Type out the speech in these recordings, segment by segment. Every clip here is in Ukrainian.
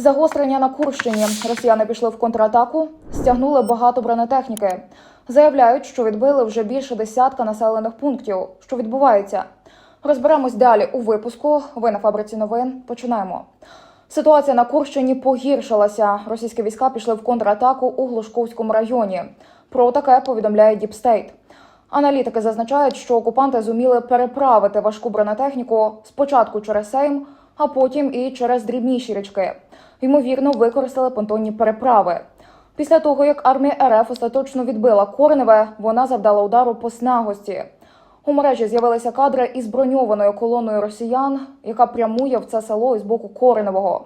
Загострення на Курщині. Росіяни пішли в контратаку, стягнули багато бронетехніки. Заявляють, що відбили вже більше десятка населених пунктів. Що відбувається? Розберемось далі у випуску. Ви на фабриці новин. Починаємо. Ситуація на Курщині погіршилася. Російські війська пішли в контратаку у Глушковському районі. Про таке повідомляє Діпстейт. Аналітики зазначають, що окупанти зуміли переправити важку бронетехніку спочатку через Сейм, а потім і через дрібніші річки. Ймовірно, використали понтонні переправи. Після того, як армія РФ остаточно відбила Корневе, вона завдала удару по снагості. У мережі з'явилися кадри із броньованою колоною росіян, яка прямує в це село із боку Кореневого.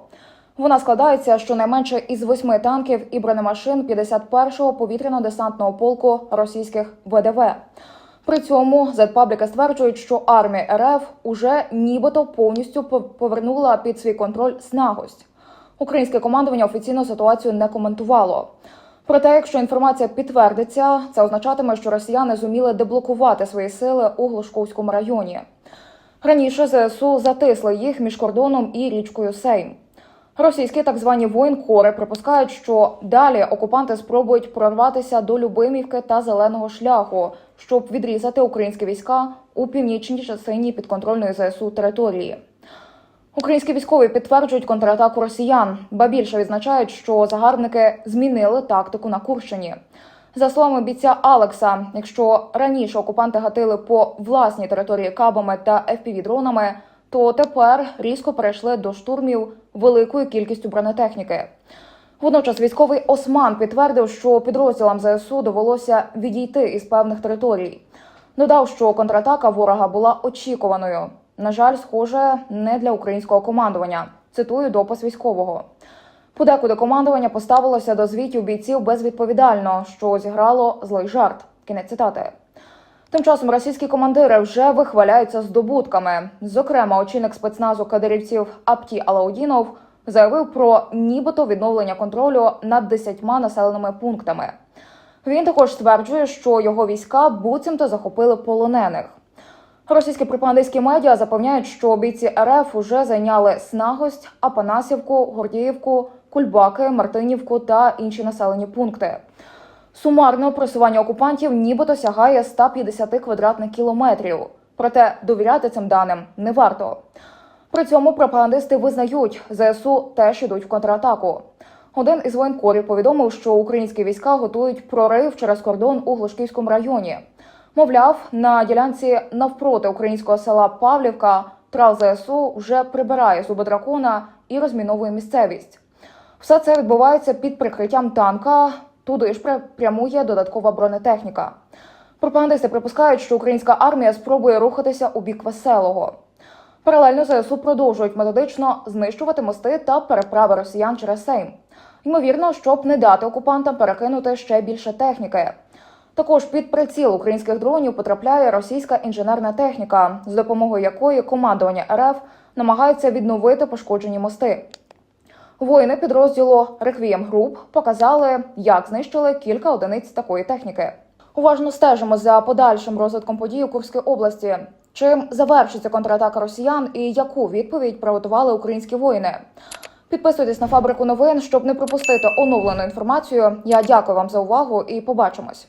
Вона складається щонайменше із восьми танків і бронемашин 51-го повітряно-десантного полку російських ВДВ. При цьому зетпабліки стверджують, що армія РФ уже нібито повністю повернула під свій контроль снагость. Українське командування офіційно ситуацію не коментувало. Проте, якщо інформація підтвердиться, це означатиме, що росіяни зуміли деблокувати свої сили у Глушковському районі. Раніше ЗСУ затисли їх між кордоном і річкою Сейм. Російські так звані воєнкори припускають, що далі окупанти спробують прорватися до Любимівки та Зеленого шляху, щоб відрізати українські війська у північній частині підконтрольної ЗСУ території. Українські військові підтверджують контратаку росіян, ба більше відзначають, що загарбники змінили тактику на Курщині. За словами бійця Алекса, якщо раніше окупанти гатили по власній території кабами та FPV-дронами, то тепер різко перейшли до штурмів великою кількістю бронетехніки. Водночас військовий Осман підтвердив, що підрозділам ЗСУ довелося відійти із певних територій. Додав, що контратака ворога була очікуваною. На жаль, схоже, не для українського командування. Цитую допис військового. Подекуди командування поставилося до звітів бійців безвідповідально, що зіграло злий жарт. Кінець цитати. Тим часом російські командири вже вихваляються здобутками. Зокрема, очільник спецназу кадирівців Апті Алаудінов заявив про нібито відновлення контролю над десятьма населеними пунктами. Він також стверджує, що його війська буцімто захопили полонених. Російські пропагандистські медіа запевняють, що бійці РФ уже зайняли Снагость, Апанасівку, Гордіївку, Кульбаки, Мартинівку та інші населені пункти. Сумарно просування окупантів нібито сягає 150 квадратних кілометрів. Проте довіряти цим даним не варто. При цьому пропагандисти визнають, ЗСУ теж ідуть в контратаку. Один із воєнкорів повідомив, що українські війська готують прорив через кордон у Глушківському районі. Мовляв, на ділянці навпроти українського села Павлівка трал ЗСУ вже прибирає зуби дракона і розміновує місцевість. Все це відбувається під прикриттям танка. Туди ж прямує додаткова бронетехніка. Пропагандисти припускають, що українська армія спробує рухатися у бік веселого. Паралельно ЗСУ продовжують методично знищувати мости та переправи росіян через Сейм. Ймовірно, щоб не дати окупантам перекинути ще більше техніки. Також під приціл українських дронів потрапляє російська інженерна техніка, з допомогою якої командування РФ намагається відновити пошкоджені мости. Воїни підрозділу Реквієм Груп показали, як знищили кілька одиниць такої техніки. Уважно стежимо за подальшим розвитком подій у Курській області. Чим завершиться контратака росіян і яку відповідь приготували українські воїни? Підписуйтесь на фабрику новин, щоб не пропустити оновлену інформацію. Я дякую вам за увагу і побачимось.